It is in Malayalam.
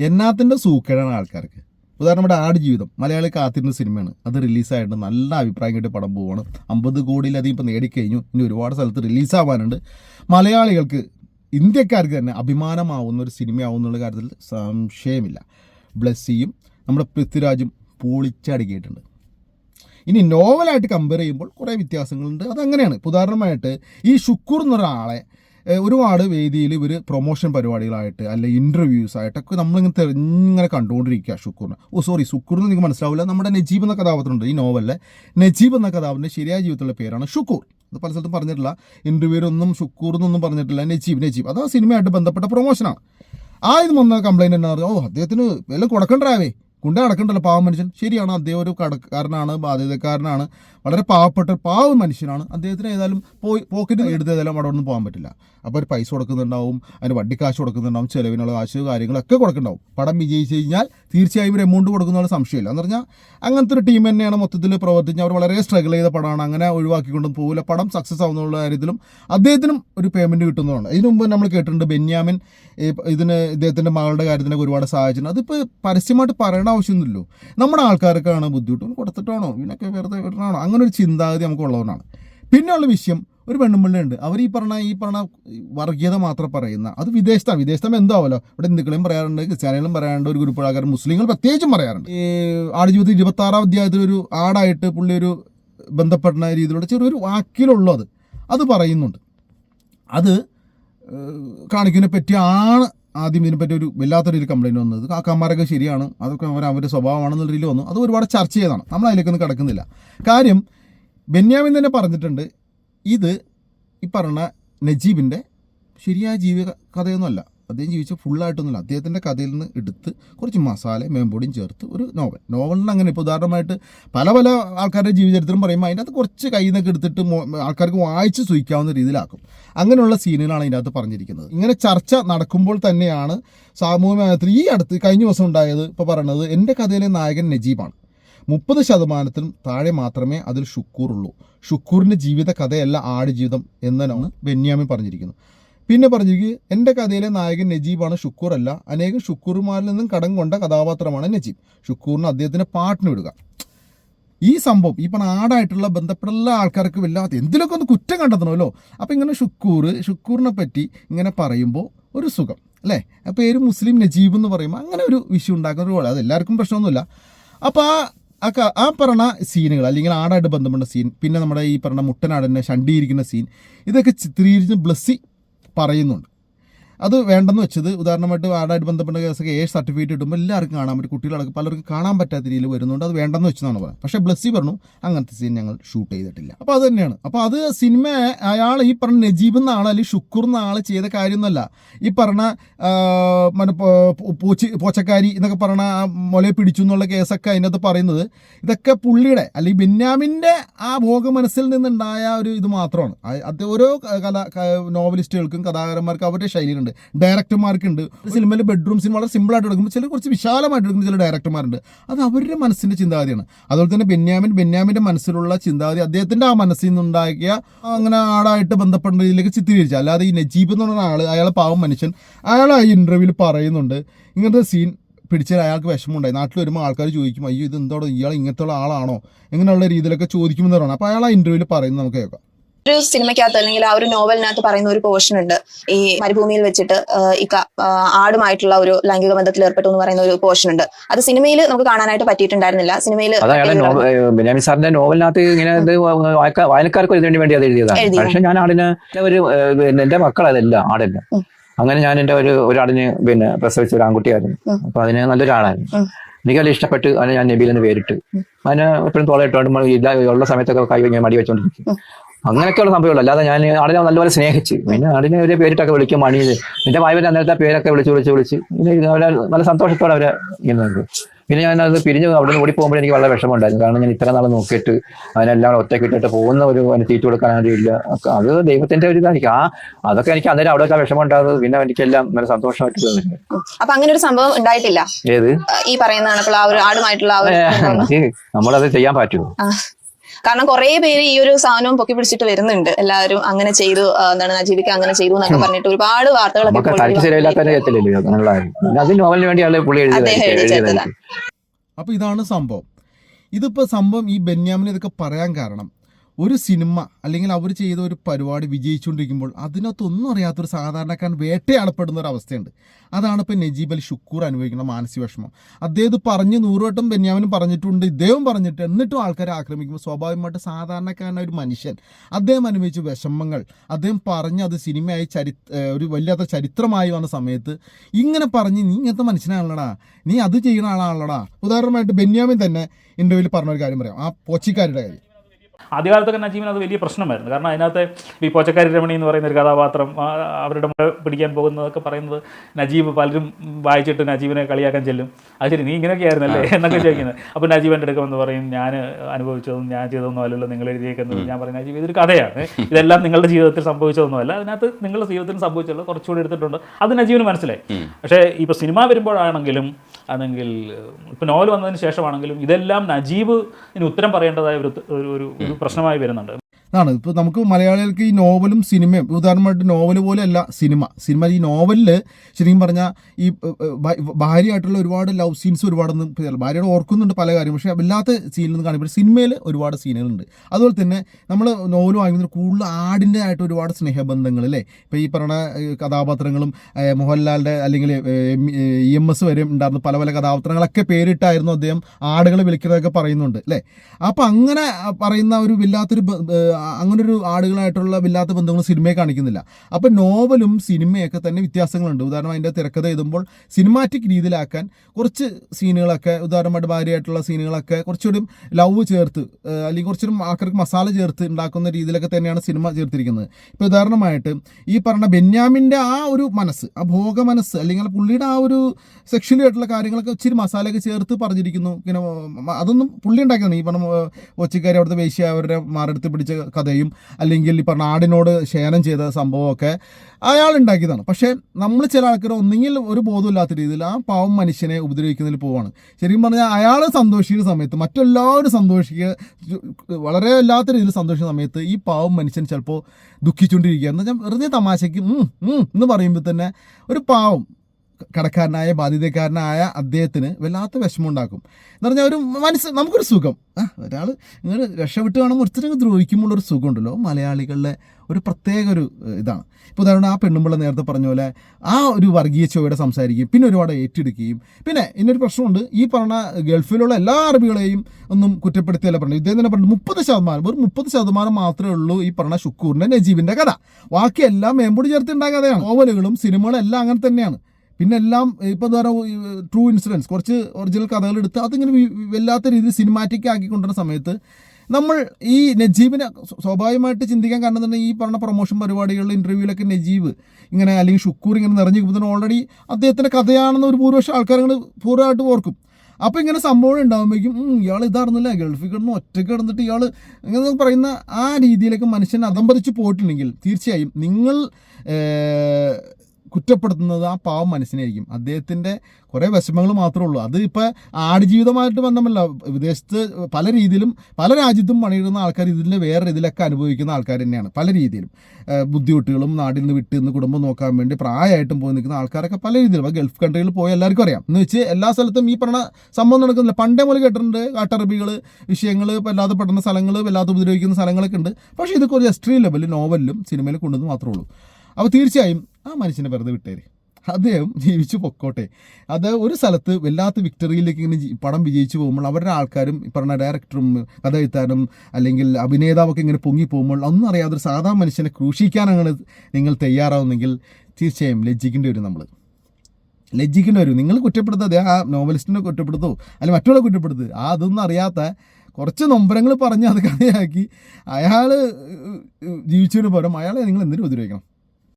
എന്നാത്തിന്റെ സൂക്കേടാണ് ആൾക്കാർക്ക്. ഉദാഹരണം നമ്മുടെ ആട് ജീവിതം. മലയാളി കാത്തിരുന്ന സിനിമയാണ്. അത് റിലീസായിട്ട് നല്ല അഭിപ്രായം കിട്ടിയ പടം പോവാണ്. അമ്പത് കോടിയിലധികം ഇപ്പോൾ നേടിക്കഴിഞ്ഞു. ഇനി ഒരുപാട് സ്ഥലത്ത് റിലീസാവാനുണ്ട്. മലയാളികൾക്ക് ഇന്ത്യക്കാർക്ക് തന്നെ അഭിമാനമാവുന്ന ഒരു സിനിമയാവുന്നുള്ള കാര്യത്തിൽ സംശയമില്ല. ബ്ലസ്സിയും നമ്മുടെ പൃഥ്വിരാജും പൊളിച്ചടുക്കിയിട്ടുണ്ട്. ഇനി നോവലായിട്ട് കമ്പയർ ചെയ്യുമ്പോൾ കുറേ വ്യത്യാസങ്ങളുണ്ട്. അതങ്ങനെയാണ്. ഉദാഹരണമായിട്ട് ഈ ഷുക്കൂർ എന്നൊരാളെ ഒരുപാട് വേദിയിൽ ഇവർ പ്രൊമോഷൻ പരിപാടികളായിട്ട് അല്ലെ ഇന്റർവ്യൂസ് ആയിട്ടൊക്കെ നമ്മളിങ്ങനെ തെരഞ്ഞിങ്ങനെ കണ്ടുകൊണ്ടിരിക്കുക ഷുക്കൂറിനെ. ഓ സോറി ഷുക്കൂർ എന്ന് നിങ്ങൾക്ക് മനസ്സിലാവില്ല. നമ്മുടെ നജീബ് എന്ന കഥാപാത്രമുണ്ട് ഈ നോവലിലെ. നജീബ് എന്ന കഥാപാത്രന്റെ ശരിയായ ജീവിതത്തിലുള്ള പേരാണ് ഷുക്കൂർ. അത് പല സ്ഥലത്തും പറഞ്ഞിട്ടില്ല. ഇന്റർവ്യൂരൊന്നും ഷുക്കൂർ എന്നൊന്നും പറഞ്ഞിട്ടില്ല. നജീബ് നജീബ്. അത് ആ സിനിമയായിട്ട് ബന്ധപ്പെട്ട പ്രൊമോഷനാണ് ആ ഇത് വന്ന കംപ്ലൈന്റ് എന്നാ പറഞ്ഞു ഓ അദ്ദേഹത്തിന് വില കൊടുക്കണ്ടാവേ. കുണ്ട നടക്കണ്ടല്ലോ പാവം മനുഷ്യൻ. ശരിയാണ് അദ്ദേഹം ഒരു കടക്കാരനാണ് ബാധ്യതക്കാരനാണ്. വളരെ പാവപ്പെട്ട പാവം മനുഷ്യനാണ്. അദ്ദേഹത്തിന് ഏതായാലും പോയി പോക്കറ്റ് എടുത്ത് ഏതായാലും അവിടെ ഒന്നും പോകാൻ പറ്റില്ല. അപ്പോൾ ഒരു പൈസ കൊടുക്കുന്നുണ്ടാവും അതിന് വണ്ടി കാശ് കൊടുക്കുന്നുണ്ടാവും ചിലവിനുള്ള കാശ് കാര്യങ്ങളൊക്കെ കൊടുക്കുന്നുണ്ടാവും. പടം വിജയിച്ച് കഴിഞ്ഞാൽ തീർച്ചയായും ഒരു എമൗണ്ട് കൊടുക്കുന്ന സംശയമില്ല. എന്ന് പറഞ്ഞാൽ അങ്ങനത്തെ ഒരു ടീം തന്നെയാണ് മൊത്തത്തിൽ പ്രവർത്തിച്ച് അവർ വളരെ സ്ട്രഗിൾ ചെയ്ത പടമാണ്. അങ്ങനെ ഒഴിവാക്കിക്കൊണ്ടും പോകില്ല പടം സക്സസ് ആവുന്നുള്ള കാര്യത്തിലും അദ്ദേഹത്തിനും ഒരു പേയ്മെന്റ് കിട്ടുന്നതാണ്. ഇതിനു മുമ്പ് നമ്മൾ കേട്ടിട്ടുണ്ട് ബെന്യാമിൻ ഇതിന് ഇദ്ദേഹത്തിന്റെ മകളുടെ കാര്യത്തിനൊക്കെ ഒരുപാട് സഹായിച്ചിട്ടുണ്ട്. അതിപ്പോൾ പരസ്യമായിട്ട് പറയേണ്ട ആവശ്യമൊന്നുമില്ലല്ലോ. നമ്മുടെ ആൾക്കാർക്കാണ് ബുദ്ധിമുട്ടും. കൊടുത്തിട്ടാണോ? ഇതിനൊക്കെ വെറുതെ വിടണോ അങ്ങനെ ഒരു ചിന്താഗതി നമുക്ക് ഉള്ളതുകൊണ്ടാണ് പിന്നെയുള്ള വിഷയം ഒരു പെണ്ണുമ്പിള്ളുണ്ട് അവർ ഈ പറഞ്ഞ ഈ പറഞ്ഞ വർഗീയത മാത്രം പറയുന്ന അത് വിദേശത്താണ് വിദേശത്തം എന്താവല്ലോ ഇവിടെ ഹിന്ദുക്കളെയും പറയാറുണ്ട് ക്രിസ്ത്യാനികളും പറയാറുണ്ട് ഒരു ഗ്രൂപ്പ് മുസ്ലിങ്ങൾ പ്രത്യേകിച്ചും പറയാറുണ്ട്. ഈ ആടുജീവിതത്തിൽ ഇരുപത്തി ആറാം അധ്യായത്തിൽ ഒരു ആടായിട്ട് പുള്ളി ഒരു ബന്ധപ്പെടുന്ന രീതിയിലുള്ള ചെറിയൊരു വാക്കിലുള്ളത് അത് പറയുന്നുണ്ട്. അത് കാണിക്കുന്നതിനെ കാണിക്കുന്നതിനെ പറ്റിയാണ് ആദ്യം ഇതിനെപ്പറ്റി ഒരു വല്ലാത്തൊരു ഒരു കംപ്ലൈന്റ് വന്നത് കാക്കാമാരൊക്കെ ശരിയാണ്. അതൊക്കെ അവർ അവരുടെ സ്വഭാവമാണെന്നുള്ള രീതിയിൽ വന്നു. അത് ഒരുപാട് ചർച്ച ചെയ്തതാണ്. നമ്മൾ അതിലേക്കൊന്നും കിടക്കുന്നില്ല. കാര്യം ബെന്യാമിൻ തന്നെ പറഞ്ഞിട്ടുണ്ട് ഇത് ഈ പറഞ്ഞ നജീബിന്റെ ശരിയായ ജീവിത കഥയൊന്നുമല്ല. അദ്ദേഹം ജീവിച്ച ഫുള്ളായിട്ടൊന്നുമില്ല അദ്ദേഹത്തിന്റെ കഥയിൽ നിന്ന് എടുത്ത് കുറച്ച് മസാലയും മേമ്പൊടിയും ചേർത്ത് ഒരു നോവൽ നോവലിന് അങ്ങനെ ഇപ്പോൾ ഉദാഹരണമായിട്ട് പല പല ആൾക്കാരുടെ ജീവചരിത്രം പറയുമ്പോൾ അതിന്റെ അകത്ത് കുറച്ച് കയ്യിൽ നിന്നൊക്കെ എടുത്തിട്ട് ആൾക്കാർക്ക് വായിച്ച് സൂഹിക്കാവുന്ന രീതിയിലാക്കും. അങ്ങനെയുള്ള സീനുകളാണ് അതിന്റെ അകത്ത് പറഞ്ഞിരിക്കുന്നത്. ഇങ്ങനെ ചർച്ച നടക്കുമ്പോൾ തന്നെയാണ് സാമൂഹ്യ മാധ്യമത്തിൽ ഈ അടുത്ത് കഴിഞ്ഞ ദിവസം ഉണ്ടായത് ഇപ്പോൾ പറയണത് എന്റെ കഥയിലെ നായകൻ നജീബാണ്. മുപ്പത് ശതമാനത്തിനും താഴെ മാത്രമേ അതിൽ ഷുക്കൂറുള്ളൂ. ഷുക്കൂറിന്റെ ജീവിത കഥയല്ല ആടുജീവിതം എന്നാണ് ബെന്യാമി പറഞ്ഞിരിക്കുന്നത്. പിന്നെ പറഞ്ഞിരിക്കും എന്റെ കഥയിലെ നായകൻ നജീബാണ് ഷുക്കൂർ അല്ല അനേകം ഷുക്കൂർമാരിൽ നിന്നും കടം കൊണ്ട കഥാപാത്രമാണ് നജീബ്. ഷുക്കൂറിന് അദ്ദേഹത്തിന് പാട്ടിന് വിടുക. ഈ സംഭവം പറഞ്ഞ ആടായിട്ടുള്ള ബന്ധപ്പെട്ടുള്ള ആൾക്കാർക്ക് വല്ലാത്ത എന്തിലൊക്കെ ഒന്ന് കുറ്റം കണ്ടെത്തണമല്ലോ? അപ്പോൾ ഇങ്ങനെ ഷുക്കൂർ ഷുക്കൂറിനെ പറ്റി ഇങ്ങനെ പറയുമ്പോൾ ഒരു സുഖം അല്ലേ? ആ പേര് മുസ്ലിം നജീബ് എന്ന് പറയുമ്പോൾ അങ്ങനെ ഒരു വിഷയം ഉണ്ടാക്കുന്ന ഒരു പോലെ അത് എല്ലാവർക്കും പ്രശ്നമൊന്നുമില്ല. അപ്പോൾ ആ ആ പറഞ്ഞ സീനുകൾ അല്ലെങ്കിൽ ആടായിട്ട് ബന്ധപ്പെട്ട സീൻ പിന്നെ നമ്മുടെ ഈ പറഞ്ഞ മുട്ടനാടിനെ ഷണ്ടിയിരിക്കുന്ന സീൻ ഇതൊക്കെ ചിത്രീകരിച്ച് ബ്ലസ്സി പറയുന്നുണ്ട്. അത് വേണ്ടെന്ന് വെച്ചത് ഉദാഹരണമായിട്ട് ആടായിട്ട് ബന്ധപ്പെട്ട കേസൊക്കെ ഏഴ് സർട്ടിഫിക്കറ്റ് കിട്ടുമ്പോൾ എല്ലാവർക്കും കാണാൻ പറ്റും കുട്ടികളൊക്കെ പലർക്കും കാണാൻ പറ്റാത്ത രീതിയിൽ വരുന്നുണ്ട്. അത് വേണ്ടെന്ന് വെച്ചതാണ് പറയുന്നത് പക്ഷേ ബ്ലസ്സി പറഞ്ഞു അങ്ങനത്തെ സീൻ ഞങ്ങൾ ഷൂട്ട് ചെയ്തിട്ടില്ല. അപ്പോൾ അത് തന്നെയാണ്. അപ്പോൾ അത് സിനിമ അയാൾ ഈ പറഞ്ഞ നജീബ് എന്ന ആൾ അല്ലെങ്കിൽ ഷുക്കൂർ എന്ന ആൾ ചെയ്ത കാര്യമൊന്നുമല്ല. ഈ പറഞ്ഞ മറ്റേ പൂച്ച പൂച്ചക്കാരി എന്നൊക്കെ പറഞ്ഞ മുലയെ പിടിച്ചു എന്നുള്ള കേസൊക്കെ അതിനകത്ത് പറയുന്നത് ഇതൊക്കെ പുള്ളിയുടെ അല്ലെങ്കിൽ ബെന്യാമിന്റെ ആ ഭോഗ മനസ്സിൽ നിന്നുണ്ടായ ഒരു ഇത് മാത്രമാണ്. അത് ഓരോ കല നോവലിസ്റ്റുകൾക്കും കഥാകാരന്മാർക്കും അവരുടെ ശൈലിയിലുണ്ട്. ഡയറക്ടർമാർക്കുണ്ട്. സിനിമയിൽ ബെഡ്റൂം സിനിമ വളരെ സിമ്പിളായിട്ട് എടുക്കുമ്പോൾ ചില കുറച്ച് വിശാലമായിട്ട് എടുക്കുന്ന ചില ഡയറക്ടർമാരുണ്ട്. അത് അവരുടെ മനസ്സിന്റെ ചിന്താഗതിയാണ്. അതുപോലെ തന്നെ ബെന്യാമിൻ ബെന്യാമിന്റെ മനസ്സിലുള്ള ചിന്താഗതി അദ്ദേഹത്തിന്റെ ആ മനസ്സിൽ നിന്നുണ്ടാക്കിയ അങ്ങനെ ആളായിട്ട് ബന്ധപ്പെട്ട രീതിയിലേക്ക് ചിത്രീകരിച്ചു. അല്ലാതെ ഈ നജീബ് എന്ന് പറഞ്ഞ ആൾ അയാളെ പാവം മനുഷ്യൻ അയാൾ ആ ഇന്റർവ്യൂവിൽ പറയുന്നുണ്ട്. ഇങ്ങനത്തെ സീൻ പിടിച്ചാൽ അയാൾക്ക് വിഷമമുണ്ടായി. നാട്ടിൽ വരുമ്പോൾ ആൾക്കാർ ചോദിക്കും അയ്യോ ഇത് എന്തോടോ ഇയാൾ ഇങ്ങനത്തെ ഉള്ള ആളാണോ? ഇങ്ങനെയുള്ള രീതിയിലൊക്കെ ചോദിക്കുമെന്ന് പറയണം. അപ്പോൾ അയാൾ ആ ഇന്റർവ്യൂവിൽ പറയുന്നത് നമുക്ക് കേൾക്കാം. ഒരു സിനിമയ്ക്കകത്ത് അല്ലെങ്കിൽ ആ ഒരു നോവലിനകത്ത് പറയുന്ന ഒരു പോർഷൻ ഉണ്ട്. ഈ മരുഭൂമിയിൽ വെച്ചിട്ട് ഈ ആടുമായിട്ടുള്ള ഒരു ലൈംഗിക ബന്ധത്തിൽ ഏർപ്പെട്ടു എന്ന് പറയുന്ന ഒരു പോർഷൻ ഉണ്ട്. അത് സിനിമയിൽ നമുക്ക് കാണാനായിട്ട് പറ്റിയിട്ടുണ്ടായിരുന്നില്ല. സിനിമയിൽ ബെന്യാമിൻ സാറിന്റെ നോവലിനകത്ത് ഇങ്ങനെ വായനക്കാർക്ക് ഇതിനു വേണ്ടി അത് എഴുതിയതാണ്. പക്ഷെ ഞാൻ ആടിന് ഒരു എന്റെ മക്കളതല്ല ആടല്ല. അങ്ങനെ ഞാൻ എന്റെ ഒരു ഒരാടിന് പിന്നെ പ്രസവിച്ച ഒരു ആൺകുട്ടിയായിരുന്നു. അപ്പൊ അതിന് നല്ലൊരാളായിരുന്നു. എനിക്ക്. എനിക്കത് ഇഷ്ടപ്പെട്ട്. അതിന് ഞാൻ നബീൽ എന്ന് പേരിട്ട്. അതിന് എപ്പോഴും തോളയിട്ടുകൊണ്ട് ഇല്ല ഉള്ള സമയത്തൊക്കെ കൈ മടി വെച്ചോണ്ടിരിക്കും. അങ്ങനെയൊക്കെയുള്ള സംഭവമുള്ളൂ അല്ലാതെ ഞാൻ ആടിനെ നല്ലപോലെ സ്നേഹിച്ച്. പിന്നെ ആടിനെ ഒരു പേരിട്ടൊക്കെ വിളിക്കും മണിയിൽ എന്റെ വായ്പ അന്നേരത്തെ പേരൊക്കെ വിളിച്ച് വിളിച്ച് വിളിച്ച്. പിന്നെ അവരെ നല്ല സന്തോഷത്തോടെ അവരെ ഇങ്ങനെ നിന്നു. പിന്നെ ഞാൻ അത് പിരിഞ്ഞ് അവിടെ നിന്ന് ഓടി പോകുമ്പോൾ എനിക്ക് വളരെ വിഷമമുണ്ടായിരുന്നു. കാരണം ഞാൻ ഇത്ര നാൾ നോക്കിയിട്ട് അതിനെല്ലാം ഒറ്റയ്ക്ക് ഇട്ടിട്ട് പോകുന്ന ഒരു അതിന് തീറ്റ കൊടുക്കാൻ ആരും ഇല്ല. അത് ദൈവത്തിന്റെ ഒരു ഇതായിരിക്കും. ആ അതൊക്കെ എനിക്ക് അന്നേരം അവിടെ വെച്ചാൽ വിഷമം ഉണ്ടാകുന്നത് പിന്നെ എനിക്കെല്ലാം നല്ല സന്തോഷമായിട്ട് അപ്പൊ അങ്ങനെ ഒരു സംഭവം ഉണ്ടായിട്ടില്ല? ഏത്? ഈ പറയുന്ന കണക്കുള്ള ആ ഒരു ആടുമായിട്ടുള്ള നമ്മളത് ചെയ്യാൻ പറ്റുമോ. കാരണം കുറെ പേര് ഈ ഒരു സാധനവും പൊക്കി പിടിച്ചിട്ട് വരുന്നുണ്ട്. എല്ലാവരും അങ്ങനെ ചെയ്തു എന്താണ് നജീബിക്ക് അങ്ങനെ ചെയ്തു എന്നൊക്കെ പറഞ്ഞിട്ട് ഒരുപാട് വാർത്തകളൊക്കെ അപ്പൊ ഇതാണ് സംഭവം. ഇതിപ്പോ സംഭവം ഈ ബെന്യാമിന് ഇതൊക്കെ പറയാൻ കാരണം. ഒരു സിനിമ അല്ലെങ്കിൽ അവർ ചെയ്ത ഒരു പരിപാടി വിജയിച്ചുകൊണ്ടിരിക്കുമ്പോൾ അതിനകത്തൊന്നും അറിയാത്തൊരു സാധാരണക്കാരൻ വേട്ടയാടപ്പെടുന്ന ഒരു അവസ്ഥയുണ്ട്. അതാണ് ഇപ്പോൾ നജീബ് അലി ഷുക്കൂർ അനുഭവിക്കുന്ന മാനസിക വിഷമം. അദ്ദേഹം പറഞ്ഞ് നൂറുവട്ടം ബെന്യാമിനും പറഞ്ഞിട്ടുണ്ട് ഇദ്ദേഹം പറഞ്ഞിട്ട്. എന്നിട്ടും ആൾക്കാരെ ആക്രമിക്കുമ്പോൾ സ്വാഭാവികമായിട്ട് സാധാരണക്കാരനായ ഒരു മനുഷ്യൻ അദ്ദേഹം അനുഭവിച്ച വിഷമങ്ങൾ അദ്ദേഹം പറഞ്ഞ് അത് സിനിമയായി ചരി ഒരു വല്ലാത്ത ചരിത്രമായി വന്ന സമയത്ത് ഇങ്ങനെ പറഞ്ഞ് നീ ഇങ്ങനത്തെ മനുഷ്യനാണല്ലടാ നീ അത് ചെയ്യുന്ന ആളാണല്ലടാ. ഉദാഹരണമായിട്ട് ബെന്യാമിൻ തന്നെ ഇന്റർവ്യൂവിൽ പറഞ്ഞൊരു കാര്യം പറയാം. ആ പോച്ചിക്കാരുടെ കാര്യം. ആദ്യകാലത്തൊക്കെ നജീമിന് അത് വലിയ പ്രശ്നമായിരുന്നു. കാരണം അതിനകത്ത് ഈ പോച്ചക്കാരി രമണി എന്ന് പറയുന്ന ഒരു കഥാപാത്രം അവരുടെ മുഴ പിടിക്കാൻ പോകുന്നതൊക്കെ പറയുന്നത് നജീബ് പലരും വായിച്ചിട്ട് നജീബിനെ കളിയാക്കാൻ ചെല്ലും. അത് ശരി നീ ഇങ്ങനെയൊക്കെ ആയിരുന്നല്ലേ എന്നൊക്കെ ചോദിക്കുന്നത്. അപ്പോൾ നജീബ് എന്റെ അടുക്കുമെന്ന് പറയും ഞാൻ അനുഭവിച്ചതും ഞാൻ ചെയ്തതൊന്നും അല്ലല്ലോ നിങ്ങൾ എഴുതിയേക്കുന്നത്. ഞാൻ പറയും നജീബ് ഇതൊരു കഥയാണ്. ഇതെല്ലാം നിങ്ങളുടെ ജീവിതത്തിൽ സംഭവിച്ചതൊന്നുമല്ല. അതിനകത്ത് നിങ്ങളുടെ ജീവിതത്തിൽ സംഭവിച്ചുള്ള കുറച്ചുകൂടി എടുത്തിട്ടുണ്ട്. അത് നജീബിന് മനസ്സിലായി. പക്ഷേ ഇപ്പോൾ സിനിമ വരുമ്പോഴാണെങ്കിലും അല്ലെങ്കിൽ ഇപ്പോൾ നോവൽ വന്നതിന് ശേഷമാണെങ്കിലും ഇതെല്ലാം നജീബ് ഇനി ഉത്തരം പറയേണ്ടതായ ഒരു ഒരു- ഒരു ഒരു പ്രശ്നമായി വരുന്നുണ്ട്. അതാണ് ഇപ്പോൾ നമുക്ക് മലയാളികൾക്ക് ഈ നോവലും സിനിമയും ഉദാഹരണമായിട്ട് നോവൽ പോലെയല്ല സിനിമ. സിനിമ ഈ നോവലിൽ ശരിക്കും പറഞ്ഞാൽ ഈ ഭാര്യയായിട്ടുള്ള ഒരുപാട് ലവ് സീൻസ് ഒരുപാടൊന്നും ഭാര്യയോട് ഓർക്കുന്നുണ്ട് പല കാര്യം പക്ഷേ വല്ലാത്ത സീനിലൊന്നും കാണിക്കും. സിനിമയിൽ ഒരുപാട് സീനുകളുണ്ട്. അതുപോലെ തന്നെ നമ്മൾ നോവൽ വാങ്ങുന്നത് കൂടുതൽ ആടിന്റെ ആയിട്ട് ഒരുപാട് സ്നേഹബന്ധങ്ങൾ അല്ലേ? ഇപ്പോൾ ഈ പറഞ്ഞ കഥാപാത്രങ്ങളും മോഹൻലാലിന്റെ അല്ലെങ്കിൽ ഇ എം എസ് വരെ ഉണ്ടായിരുന്ന പല പല കഥാപാത്രങ്ങളൊക്കെ പേരിട്ടായിരുന്നു അദ്ദേഹം ആടുകളെ വിളിക്കുന്നതൊക്കെ പറയുന്നുണ്ട് അല്ലേ? അപ്പോൾ അങ്ങനെ പറയുന്ന ഒരു വല്ലാത്തൊരു അങ്ങനെ ഒരു ആടുകളായിട്ടുള്ള വല്ലാത്ത ബന്ധങ്ങൾ സിനിമയെ കാണിക്കുന്നില്ല. അപ്പോൾ നോവലും സിനിമയൊക്കെ തന്നെ വ്യത്യാസങ്ങളുണ്ട്. ഉദാഹരണം അതിന്റെ തിരക്കഥ എഴുതുമ്പോൾ സിനിമാറ്റിക് രീതിയിലാക്കാൻ കുറച്ച് സീനുകളൊക്കെ ഉദാഹരണമായിട്ട് ഭാര്യയായിട്ടുള്ള സീനുകളൊക്കെ കുറച്ചുകൂടി ലവ് ചേർത്ത് അല്ലെങ്കിൽ കുറച്ചുകൂടി ആക്കർക്ക് മസാല ചേർത്ത് ഉണ്ടാക്കുന്ന രീതിയിലൊക്കെ തന്നെയാണ് സിനിമ ചേർത്തിരിക്കുന്നത്. ഇപ്പോൾ ഉദാഹരണമായിട്ട് ഈ പറഞ്ഞ ബെന്യാമിന്റെ ആ ഒരു മനസ്സ് ആ ഭോഗ മനസ്സ് അല്ലെങ്കിൽ പുള്ളിയുടെ ആ ഒരു സെക്ഷലി കാര്യങ്ങളൊക്കെ ഇച്ചിരി മസാലയൊക്കെ ചേർത്ത് പറഞ്ഞിരിക്കുന്നു. പിന്നെ അതൊന്നും പുള്ളി ഉണ്ടാക്കിയതാണ്. ഈ പറഞ്ഞ ഒച്ചക്കാരി അവിടുത്തെ വേശ്യ അവരുടെ മാറെടുത്ത് പിടിച്ച കഥയും അല്ലെങ്കിൽ ഈ പറഞ്ഞ ആടിനോട് ചെയ്ത സംഭവമൊക്കെ അയാൾ ഉണ്ടാക്കിയതാണ് പക്ഷേ നമ്മൾ ചില ആൾക്കാർ ഒന്നെങ്കിൽ ഒരു ബോധമില്ലാത്ത രീതിയിൽ ആ പാവം മനുഷ്യനെ ഉപദ്രവിക്കുന്നതിൽ പോവാണ്. ശരിക്കും പറഞ്ഞാൽ അയാൾ സന്തോഷിക്കുന്ന സമയത്ത് മറ്റെല്ലാവരും സന്തോഷിക്കുക വളരെ വല്ലാത്ത രീതിയിൽ സന്തോഷിക്കുന്ന സമയത്ത് ഈ പാവം മനുഷ്യൻ ചിലപ്പോൾ ദുഃഖിച്ചുകൊണ്ടിരിക്കുക. എന്ന് വെച്ചാൽ വെറുതെ തമാശയ്ക്ക് എന്ന് പറയുമ്പോൾ തന്നെ ഒരു പാവം കടക്കാരനായ ബാധ്യതക്കാരനായ അദ്ദേഹത്തിന് വല്ലാത്ത വിഷമം ഉണ്ടാക്കും എന്ന് പറഞ്ഞാൽ ഒരു മനസ്സ് നമുക്കൊരു സുഖം. ഒരാൾ ഇങ്ങനെ രക്ഷപ്പെട്ട് കാണുമ്പോൾ ഒരുത്തരങ്ങ് ദ്രോഹിക്കുമ്പോൾ ഒരു സുഖമുണ്ടല്ലോ. മലയാളികളുടെ ഒരു പ്രത്യേക ഒരു ഇതാണ്. ഇപ്പോൾ ഉദാഹരണം ആ പെണ്ണുമ്പിള്ള നേരത്തെ പറഞ്ഞ പോലെ ആ ഒരു വർഗീയ ചുവയുടെ സംസാരിക്കുകയും പിന്നെ ഒരുപാട് ഏറ്റെടുക്കുകയും പിന്നെ ഇന്നൊരു പ്രശ്നമുണ്ട്. ഈ പറഞ്ഞ ഗൾഫിലുള്ള എല്ലാ അറബികളെയും ഒന്നും കുറ്റപ്പെടുത്തിയല്ല പറഞ്ഞു ഇദ്ദേഹം തന്നെ പറഞ്ഞു മുപ്പത് ശതമാനം ഒരു മുപ്പത് ശതമാനം മാത്രമേ ഉള്ളൂ ഈ പറഞ്ഞ ഷുക്കൂറിന്റെ നജീബിന്റെ കഥ. ബാക്കിയെല്ലാം മേമ്പൂടി ചേർത്തുണ്ടായ കഥയാണ് നോവലുകളും സിനിമകളും എല്ലാം അങ്ങനെ തന്നെയാണ്. പിന്നെ എല്ലാം ഇപ്പോൾ എന്താ പറയുക ട്രൂ ഇൻസിഡൻസ് കുറച്ച് ഒറിജിനൽ കഥകൾ എടുത്ത് അതിങ്ങനെ വല്ലാത്ത രീതിയിൽ സിനിമാറ്റിക് ആക്കിക്കൊണ്ടിരുന്ന സമയത്ത് നമ്മൾ ഈ നജീബിനെ സ്വാഭാവികമായിട്ട് ചിന്തിക്കാൻ കാരണം തന്നെ ഈ പറഞ്ഞ പ്രൊമോഷൻ പരിപാടികളിൽ ഇന്റർവ്യൂവിലൊക്കെ നജീബ് ഇങ്ങനെ അല്ലെങ്കിൽ ഷുക്കൂർ ഇങ്ങനെ നിറഞ്ഞു തന്നെ ഓൾറെഡി അദ്ദേഹത്തിന്റെ കഥയാണെന്ന് ഒരു ഭൂരിപക്ഷം ആൾക്കാരുകൾ പൂർണമായിട്ട് ഓർക്കും. അപ്പോൾ ഇങ്ങനെ സംഭവം ഉണ്ടാകുമ്പോഴേക്കും ഇയാൾ ഇതായിരുന്നില്ല? ഗൾഫിൽ കിടന്ന് ഒറ്റയ്ക്ക് കിടന്നിട്ട് ഇയാൾ ഇങ്ങനെ പറയുന്ന ആ രീതിയിലേക്ക് മനുഷ്യനെ അതമ്പതിച്ച് പോയിട്ടുണ്ടെങ്കിൽ തീർച്ചയായും നിങ്ങൾ കുറ്റപ്പെടുത്തുന്നത് ആ പാവം മനസ്സിനായിരിക്കും അദ്ദേഹത്തിന്റെ കുറേ വിഷമങ്ങൾ മാത്രമേ ഉള്ളൂ. അത് ഇപ്പോൾ ആടുജീവിതമായിട്ട് ബന്ധമല്ല. വിദേശത്ത് പല രീതിയിലും പല രാജ്യത്തും പണിയിടുന്ന ആൾക്കാർ ഇതിൽ വേറെ ഇതിലൊക്കെ അനുഭവിക്കുന്ന ആൾക്കാർ തന്നെയാണ്. പല രീതിയിലും. ബുദ്ധിമുട്ടുകളും നാട്ടിൽ നിന്ന് വിട്ട് നിന്ന് കുടുംബം നോക്കാൻ വേണ്ടി പ്രായമായിട്ടും പോയി നിൽക്കുന്ന ആൾക്കാരൊക്കെ പല രീതിയിലും. അപ്പോൾ ഗൾഫ് കൺട്രികളിൽ പോയി എല്ലാവർക്കും അറിയാം. എന്ന് വെച്ച് എല്ലാ സ്ഥലത്തും ഈ പറഞ്ഞ സംഭവം നടക്കുന്നില്ല. പണ്ടേ മുതൽ കേട്ടിട്ടുണ്ട്. കാട്ടറബികൾ വിഷയങ്ങൾ വല്ലാതെ പെടുന്ന സ്ഥലങ്ങൾ വല്ലാതെ ഉപദ്രവിക്കുന്ന സ്ഥലങ്ങളൊക്കെ ഉണ്ട്. പക്ഷേ ഇതൊക്കെ ഒരു എക്സ്ട്രീം ലെവലിൽ നോവലിലും സിനിമയിലും കൊണ്ടുവന്ന് മാത്രമേ ഉള്ളൂ. അപ്പോൾ തീർച്ചയായും ആ മനുഷ്യനെ വെറുതെ വിട്ടേര്. അദ്ദേഹം ജീവിച്ചു പൊക്കോട്ടെ. അത് ഒരു സ്ഥലത്ത് വല്ലാത്ത വിക്ടറിയിലേക്ക് ഇങ്ങനെ പടം വിജയിച്ചു പോകുമ്പോൾ അവരുടെ ആൾക്കാരും പറഞ്ഞ ഡയറക്ടറും കഥ എഴുത്താനും അല്ലെങ്കിൽ അഭിനേതാവൊക്കെ ഇങ്ങനെ പൊങ്ങി പോകുമ്പോൾ ഒന്നും അറിയാതെ ഒരു സാധാ മനുഷ്യനെ ക്രൂശിക്കാനാണ് നിങ്ങൾ തയ്യാറാവുന്നെങ്കിൽ തീർച്ചയായും ലജ്ജിക്കേണ്ടി വരും നമ്മൾ ലജ്ജിക്കേണ്ടി വരും. നിങ്ങൾ കുറ്റപ്പെടുത്താതെ ആ നോവലിസ്റ്റിനെ കുറ്റപ്പെടുത്തോ? അല്ലെങ്കിൽ മറ്റുള്ള കുറ്റപ്പെടുത്തു? ആ അതൊന്നും അറിയാത്ത കുറച്ച് നൊമ്പരങ്ങൾ പറഞ്ഞ് അത് കഥയാക്കി അയാൾ ജീവിച്ചതിന് പകരം അയാളെ നിങ്ങൾ എന്തിനും ഉപദ്രവിക്കണം?